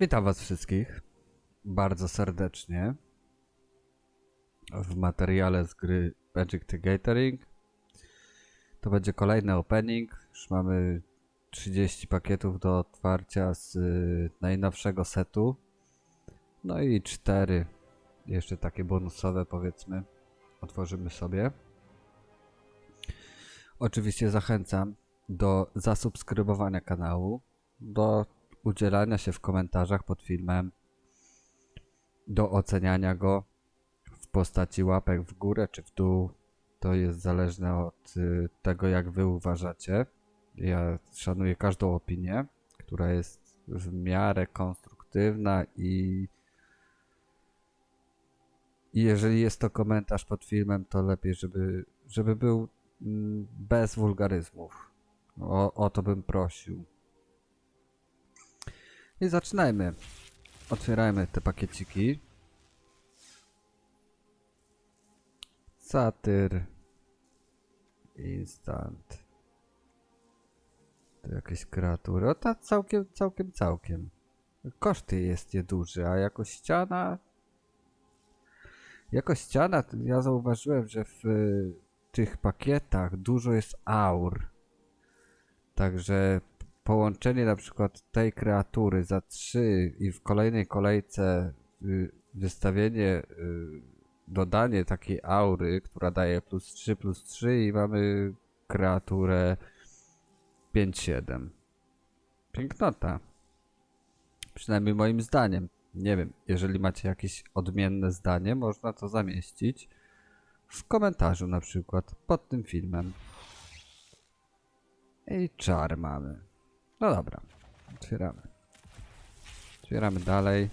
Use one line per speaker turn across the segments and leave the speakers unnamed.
Witam Was wszystkich bardzo serdecznie w materiale z gry Magic the Gathering. To będzie kolejny opening. Już mamy 30 pakietów do otwarcia z y, najnowszego setu. No i 4 jeszcze takie bonusowe powiedzmy otworzymy sobie. Oczywiście zachęcam do zasubskrybowania kanału, do udzielania się w komentarzach pod filmem, do oceniania go w postaci łapek w górę czy w dół. To jest zależne od y, tego, jak wy uważacie. Ja szanuję każdą opinię, która jest w miarę konstruktywna i jeżeli jest to komentarz pod filmem, to lepiej, żeby, żeby był bez wulgaryzmów. O, o to bym prosił. I zaczynajmy. Otwierajmy te pakieciki. Satyr. Instant. To jakieś kreatury. O, ta całkiem, całkiem, całkiem. Koszty jest nieduży, a jako ściana... Jako ściana, ja zauważyłem, że w tych pakietach dużo jest aur. Także połączenie na przykład tej kreatury za 3 i w kolejnej kolejce y, wystawienie, y, dodanie takiej aury, która daje plus 3, plus 3 i mamy kreaturę 5-7. Pięknota. Przynajmniej moim zdaniem. Nie wiem, jeżeli macie jakieś odmienne zdanie, można to zamieścić w komentarzu na przykład pod tym filmem. I czar mamy. No dobra, otwieramy. Otwieramy dalej.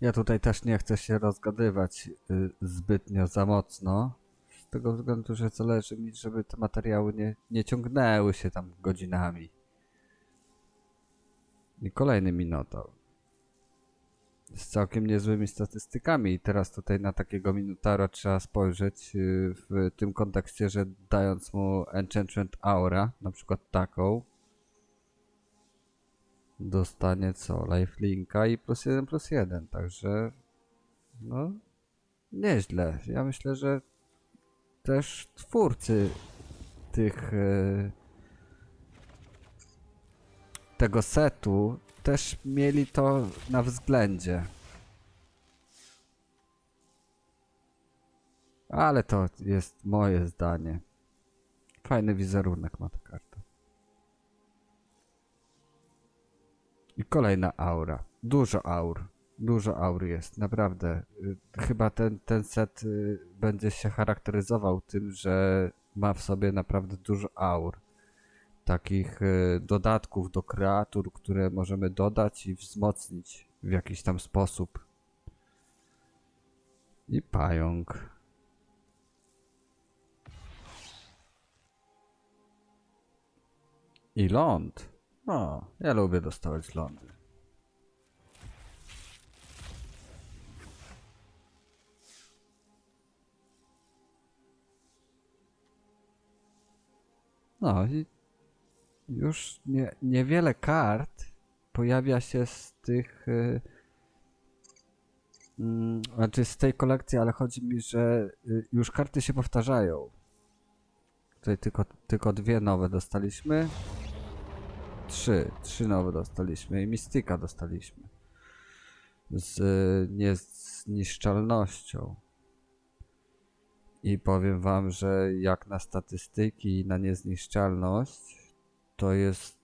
Ja tutaj też nie chcę się rozgadywać y, zbytnio za mocno. Z tego względu, że zależy mi, żeby te materiały nie, nie ciągnęły się tam godzinami. I kolejny Minotaur. Z całkiem niezłymi statystykami. I teraz tutaj na takiego Minotaura trzeba spojrzeć y, w tym kontekście, że dając mu Enchantment Aura, na przykład taką, dostanie co? Lifelinka i plus jeden plus jeden. Także no nieźle. Ja myślę, że też twórcy tych y, tego setu też mieli to na względzie. Ale to jest moje zdanie. Fajny wizerunek ma ta karta. I kolejna aura. Dużo aur. Dużo aur jest, naprawdę. Y, Chyba ten, ten set y, będzie się charakteryzował tym, że ma w sobie naprawdę dużo aur takich e, dodatków do kreatur, które możemy dodać i wzmocnić w jakiś tam sposób. I pająk. I ląd. O, ja lubię dostawać lądy. No i już nie, niewiele kart pojawia się z tych. y, mm, znaczy z tej kolekcji, ale chodzi mi, że y, już karty się powtarzają. Tutaj tylko, tylko dwie nowe dostaliśmy. Trzy. Trzy nowe dostaliśmy i Mistyka dostaliśmy. Z y, niezniszczalnością. I powiem wam, że jak na statystyki i na niezniszczalność, to jest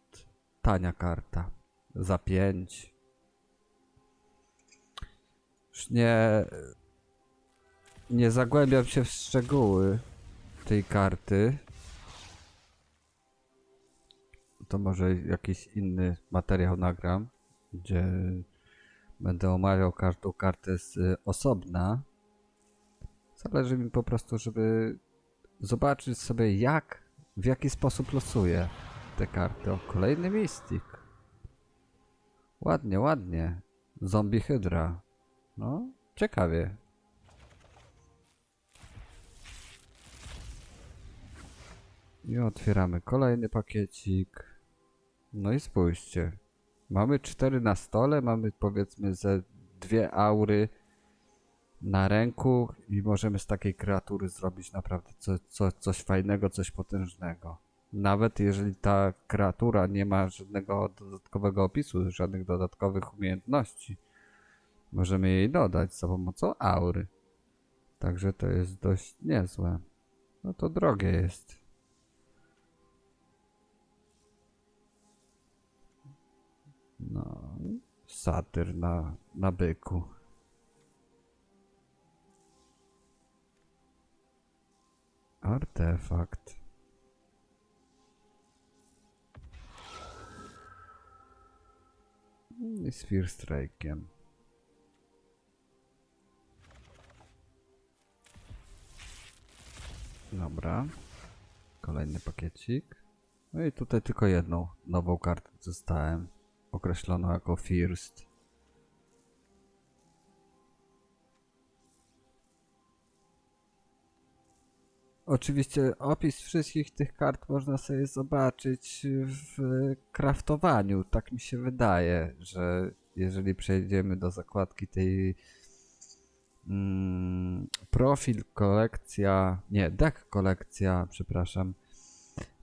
tania karta. Za 5. Już nie. Nie zagłębiam się w szczegóły tej karty. To może jakiś inny materiał nagram, gdzie będę omawiał każdą kartę z y, osobna. Zależy mi po prostu, żeby zobaczyć sobie jak, w jaki sposób losuję te karty. O, kolejny Mystic. Ładnie, ładnie. Zombie Hydra. No, ciekawie. I otwieramy kolejny pakiecik. No i spójrzcie. Mamy cztery na stole, mamy powiedzmy ze dwie aury na ręku i możemy z takiej kreatury zrobić naprawdę co, co, coś fajnego, coś potężnego. Nawet jeżeli ta kreatura nie ma żadnego dodatkowego opisu, żadnych dodatkowych umiejętności, możemy jej dodać za pomocą aury. Także to jest dość niezłe. No to drogie jest. No, satyr na, na byku. Artefakt. I z Fear Strike'iem. Dobra. Kolejny pakiecik. No i tutaj tylko jedną nową kartę dostałem. Określoną jako First. Oczywiście opis wszystkich tych kart można sobie zobaczyć w kraftowaniu. Tak mi się wydaje, że jeżeli przejdziemy do zakładki tej mm, profil, kolekcja, nie, deck kolekcja, przepraszam,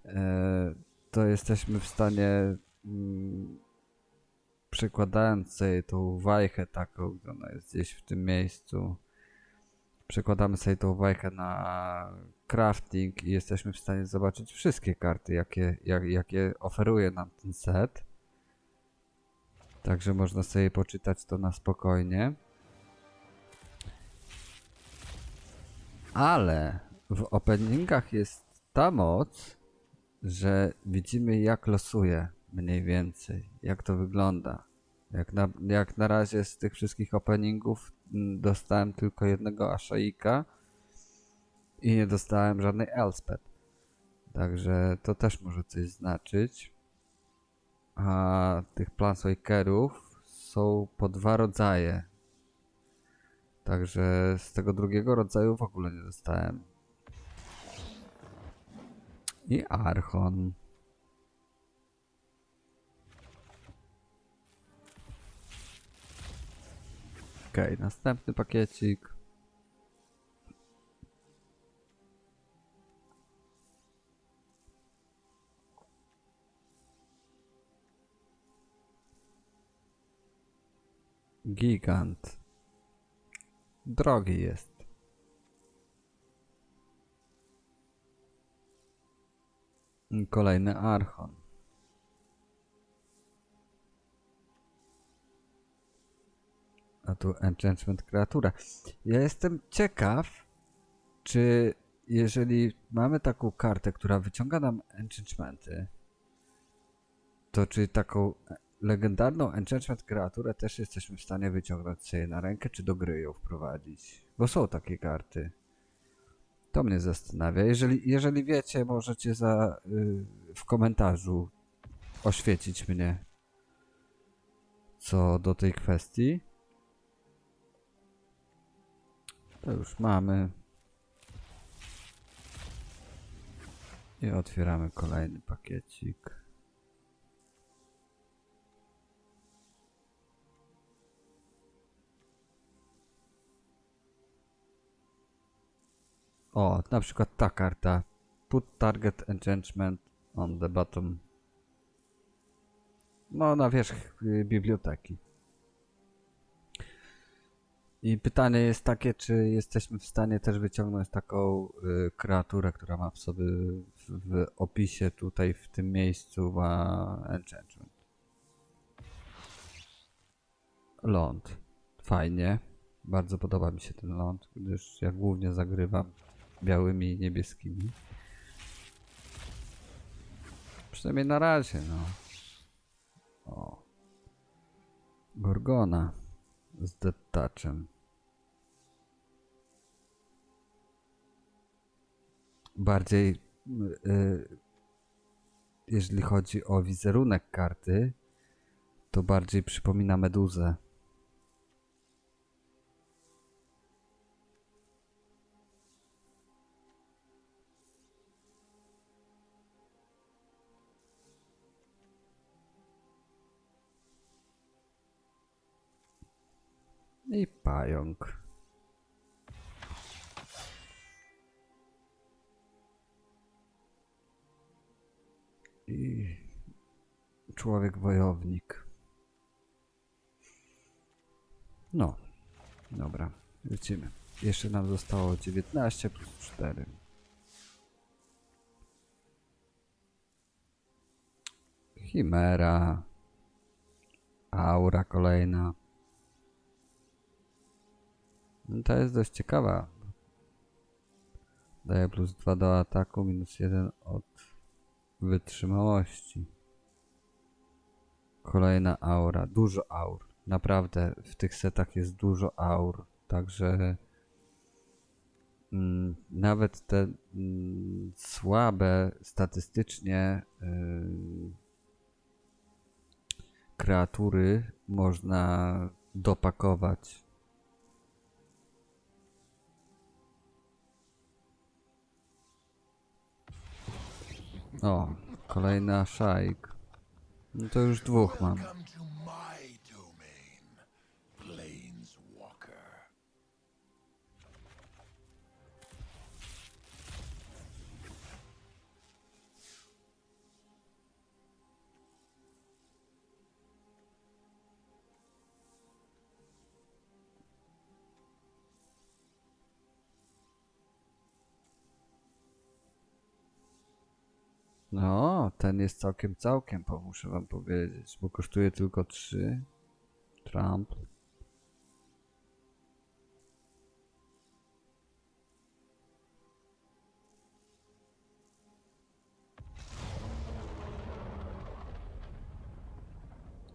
e, to jesteśmy w stanie mm, przekładając sobie tą wajchę taką, gdzie ona jest gdzieś w tym miejscu, przekładamy sobie tą wajchę na crafting i jesteśmy w stanie zobaczyć wszystkie karty, jakie, jak, jakie oferuje nam ten set. Także można sobie poczytać to na spokojnie. Ale w openingach jest ta moc, że widzimy jak losuje mniej więcej, jak to wygląda. Jak na, jak na razie z tych wszystkich openingów mm, dostałem tylko jednego Ashaika i nie dostałem żadnej Elspeth. Także to też może coś znaczyć. A tych Planeswalkerów są po dwa rodzaje. Także z tego drugiego rodzaju w ogóle nie dostałem. I Archon. Okej, następny pakiecik. Gigant. Drogi jest. Kolejny Archon. A tu enchantment kreatura. Ja jestem ciekaw, czy jeżeli mamy taką kartę, która wyciąga nam enchantmenty, to czy taką legendarną enchantment kreaturę też jesteśmy w stanie wyciągnąć sobie na rękę, czy do gry ją wprowadzić? Bo są takie karty. To mnie zastanawia. Jeżeli, jeżeli wiecie, możecie za, y, w komentarzu oświecić mnie co do tej kwestii. To już mamy. I otwieramy kolejny pakiecik. O, na przykład ta karta. Put target enchantment on the bottom. No, na wierzch y, biblioteki. I pytanie jest takie, czy jesteśmy w stanie też wyciągnąć taką y, kreaturę, która ma w sobie w, w opisie tutaj w tym miejscu ma enchantment. Ląd. Fajnie. Bardzo podoba mi się ten ląd, gdyż ja głównie zagrywam białymi i niebieskimi. Przynajmniej na razie, no. O. Gorgona z detaczem. Bardziej, y, y, jeżeli chodzi o wizerunek karty, to bardziej przypomina meduzę. I pająk. I człowiek wojownik. No, dobra, lecimy. Jeszcze nam zostało 19 plus 4. Chimera. Aura kolejna. No to jest dość ciekawa. Daje plus 2 do ataku, minus 1 od wytrzymałości. Kolejna aura. Dużo aur. Naprawdę w tych setach jest dużo aur. Także mm, nawet te mm, słabe statystycznie yy, kreatury można dopakować. O, kolejna szajk. No to już dwóch mam. No, ten jest całkiem, całkiem, po- muszę wam powiedzieć, bo kosztuje tylko 3. Trump.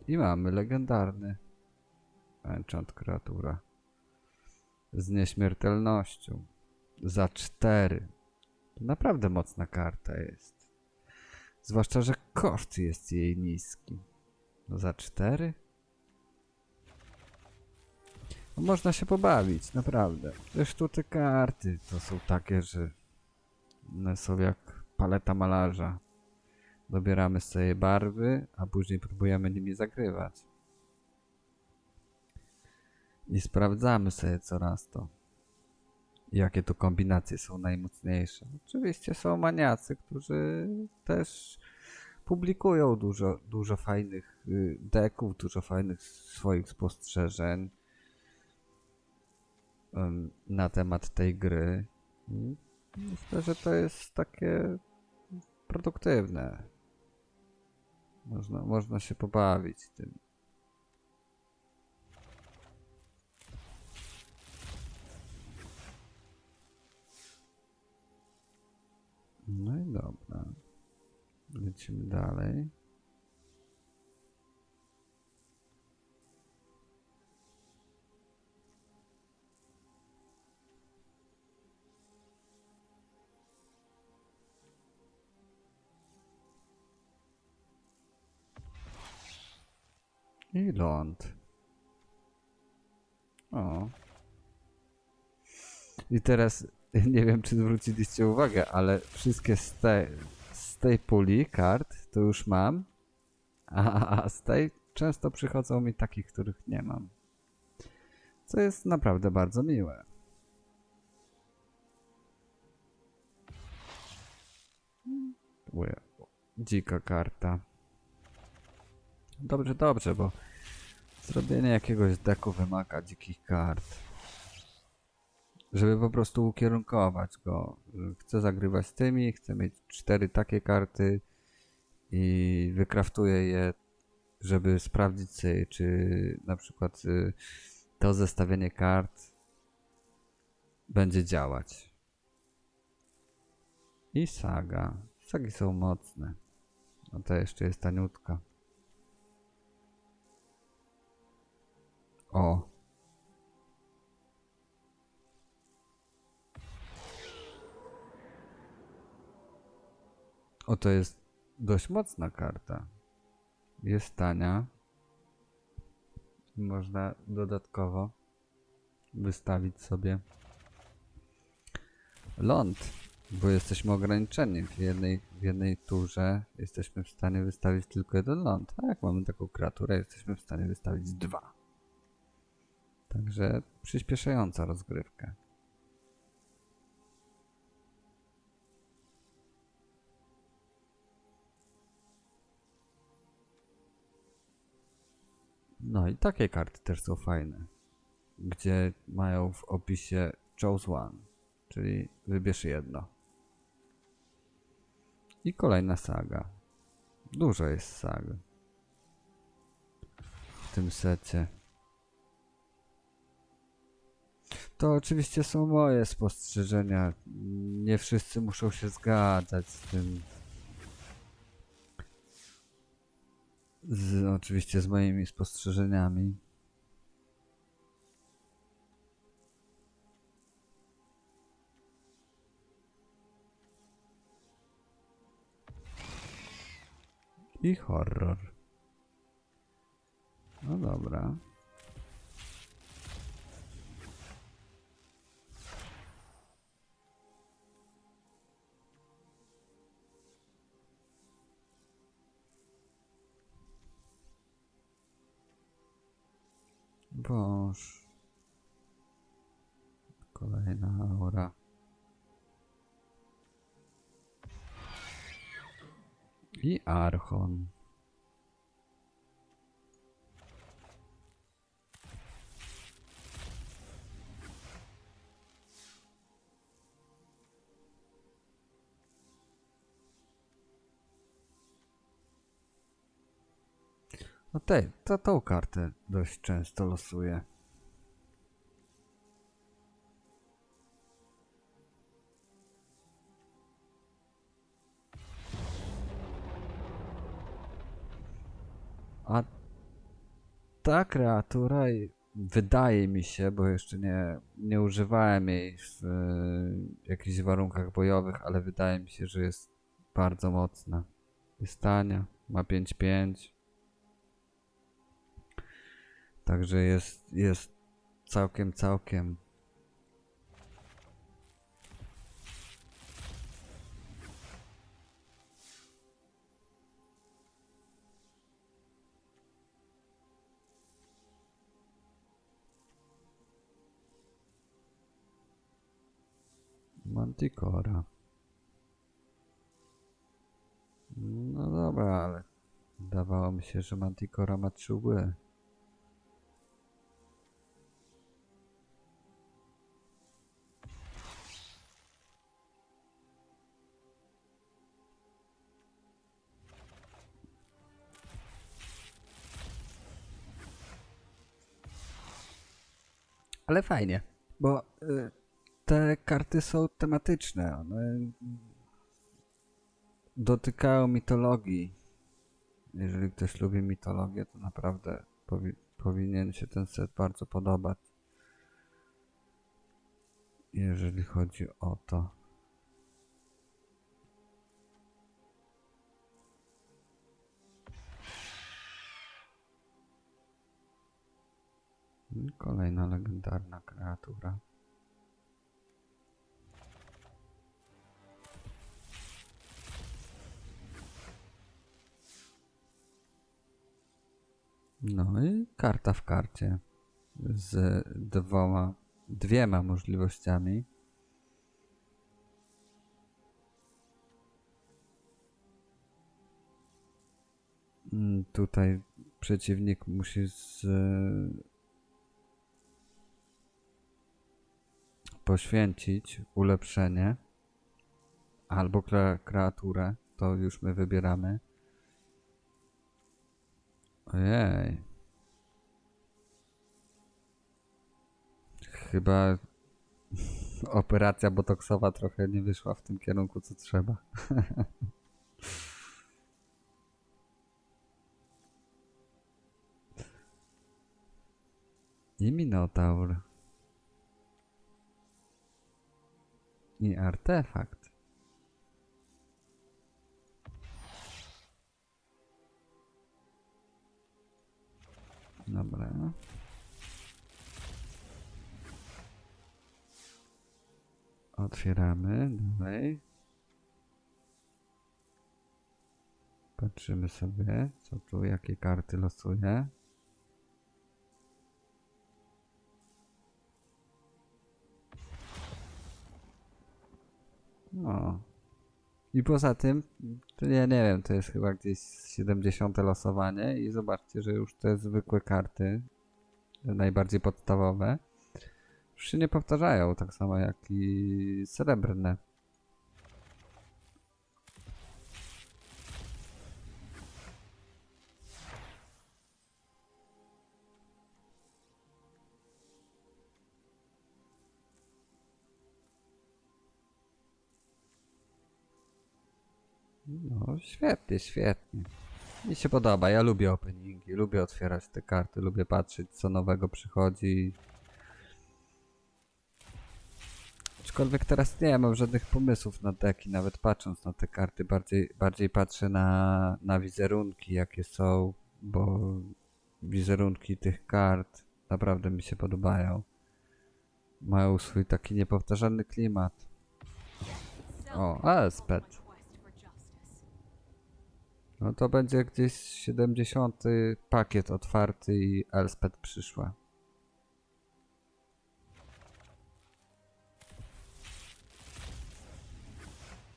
I mamy legendarny enchant kreatura z nieśmiertelnością za 4. To naprawdę mocna karta jest. Zwłaszcza, że koszt jest jej niski. No za 4? No można się pobawić, naprawdę. Zresztą te karty to są takie, że one są jak paleta malarza. Dobieramy sobie barwy, a później próbujemy nimi zagrywać. I sprawdzamy sobie coraz to. Jakie tu kombinacje są najmocniejsze. Oczywiście są maniacy, którzy też publikują dużo, dużo fajnych y, deków, dużo fajnych swoich spostrzeżeń na temat tej gry. Myślę, że to jest takie produktywne. Można, można się pobawić tym. No i dobra. Lecimy dalej. I ląd. O. I teraz nie wiem, czy zwróciliście uwagę, ale wszystkie z, te, z tej puli kart to już mam, a, z tej często przychodzą mi takich, których nie mam. Co jest naprawdę bardzo miłe. Dzika karta. Dobrze, dobrze, bo zrobienie jakiegoś deku wymaga dzikich kart żeby po prostu ukierunkować go. Chcę zagrywać z tymi, chcę mieć cztery takie karty i wykraftuję je, żeby sprawdzić sobie, czy na przykład y, to zestawienie kart będzie działać. I saga. Sagi są mocne. A to jeszcze jest taniutka. O, O, to jest dość mocna karta. Jest tania. Można dodatkowo wystawić sobie ląd, bo jesteśmy ograniczeni. W jednej, w jednej turze jesteśmy w stanie wystawić tylko jeden ląd. A jak mamy taką kreaturę, jesteśmy w stanie wystawić dwa. Także przyspieszająca rozgrywkę. No i takie karty też są fajne, gdzie mają w opisie Choose One, czyli wybierz jedno. I kolejna saga. Dużo jest sag w tym secie. To oczywiście są moje spostrzeżenia. Nie wszyscy muszą się zgadzać z tym. Z, oczywiście z moimi spostrzeżeniami. I horror. No dobra. Boż. Kolejna aura. I No tej, to tą kartę dość często losuję. A ta kreatura wydaje mi się, bo jeszcze nie, nie używałem jej w e, jakichś warunkach bojowych, ale wydaje mi się, że jest bardzo mocna. Jest tania, ma 5-5. Także jest, jest całkiem, całkiem. Manticora. No dobra, ale wydawało mi się, że Manticora ma trzy łby. Ale fajnie, bo y, te karty są tematyczne. One dotykają mitologii. Jeżeli ktoś lubi mitologię, to naprawdę powi powinien się ten set bardzo podobać. Jeżeli chodzi o to. Kolejna legendarna kreatura. No i karta w karcie z dwoma, dwiema możliwościami. Mm, Tutaj przeciwnik musi z, poświęcić ulepszenie albo kre, kreaturę. To już my wybieramy. Ojej. Chyba operacja botoksowa trochę nie wyszła w tym kierunku, co trzeba. I Minotaur. I artefakt. Dobra. Otwieramy dalej. Patrzymy sobie, co tu, jakie karty losuje. No. I poza tym, to ja nie wiem, to jest chyba gdzieś 70 losowanie i zobaczcie, że już te zwykłe karty, te najbardziej podstawowe, już się nie powtarzają, tak samo jak i srebrne. No, świetnie, świetnie. Mi się podoba, ja lubię openingi, lubię otwierać te karty, lubię patrzeć co nowego przychodzi. Aczkolwiek teraz nie mam żadnych pomysłów na deki, nawet patrząc na te karty, bardziej, bardziej patrzę na, na wizerunki jakie są, bo wizerunki tych kart naprawdę mi się podobają. Mają swój taki niepowtarzalny klimat. O, Elspeth. No to będzie gdzieś 70 pakiet otwarty i Elspeth przyszła.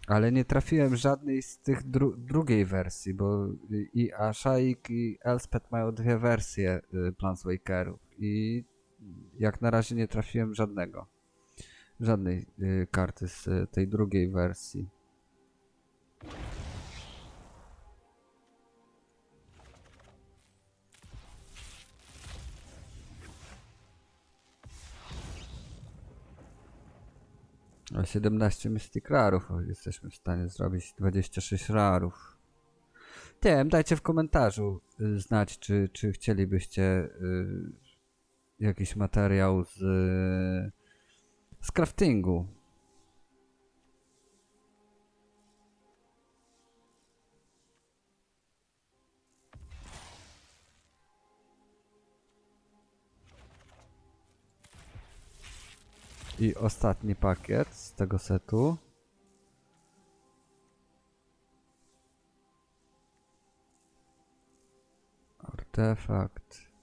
Ale nie trafiłem żadnej z tych dru drugiej wersji, bo i Ashaik i Elspeth mają dwie wersje y, Planeswalkerów i jak na razie nie trafiłem żadnego. Żadnej y, karty z y, tej drugiej wersji. 17 Mystic Rarów jesteśmy w stanie zrobić 26 rarów. Wiem, dajcie w komentarzu y, znać, czy, czy chcielibyście y, jakiś materiał z, y, z craftingu. I ostatni pakiet z tego setu. Artefakt.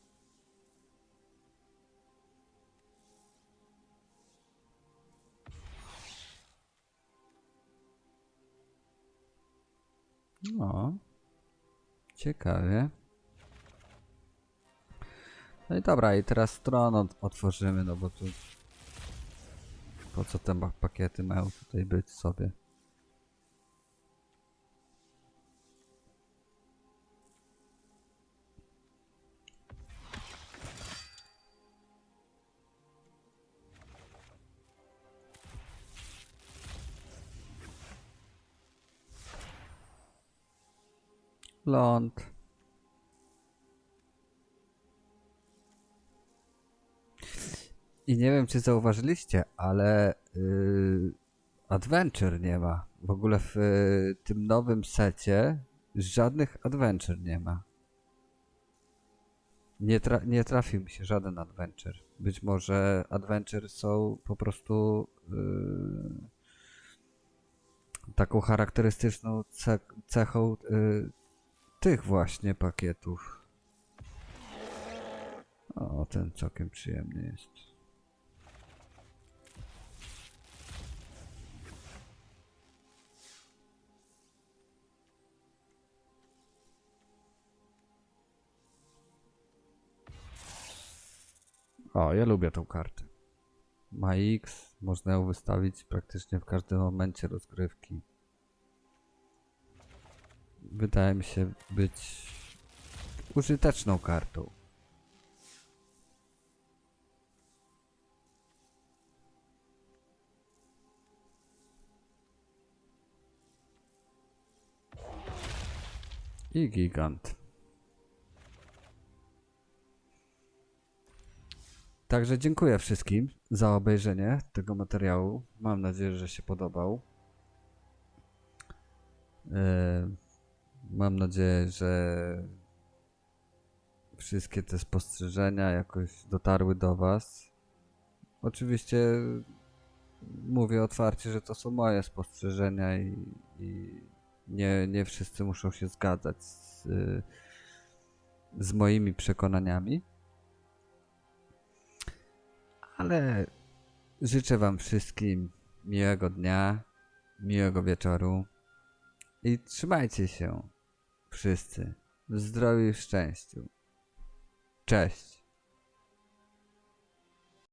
No. Ciekawie. No i dobra, i teraz stronę otworzymy, no bo tu po co te pakiety mają tutaj być sobie? Ląd. I nie wiem, czy zauważyliście, ale yy, adventure nie ma. W ogóle w y, tym nowym secie żadnych adventure nie ma. Nie, tra nie trafił mi się żaden adventure. Być może adventure są po prostu yy, taką charakterystyczną ce cechą yy, tych właśnie pakietów. O, ten całkiem przyjemny jest. O, ja lubię tą kartę. Ma X, można ją wystawić praktycznie w każdym momencie rozgrywki. Wydaje mi się być użyteczną kartą. I gigant. Także dziękuję wszystkim za obejrzenie tego materiału. Mam nadzieję, że się podobał. E, Mam nadzieję, że wszystkie te spostrzeżenia jakoś dotarły do Was. Oczywiście mówię otwarcie, że to są moje spostrzeżenia i, i nie, nie wszyscy muszą się zgadzać z, z moimi przekonaniami. Ale życzę Wam wszystkim miłego dnia, miłego wieczoru i trzymajcie się wszyscy w zdrowiu i szczęściu. Cześć.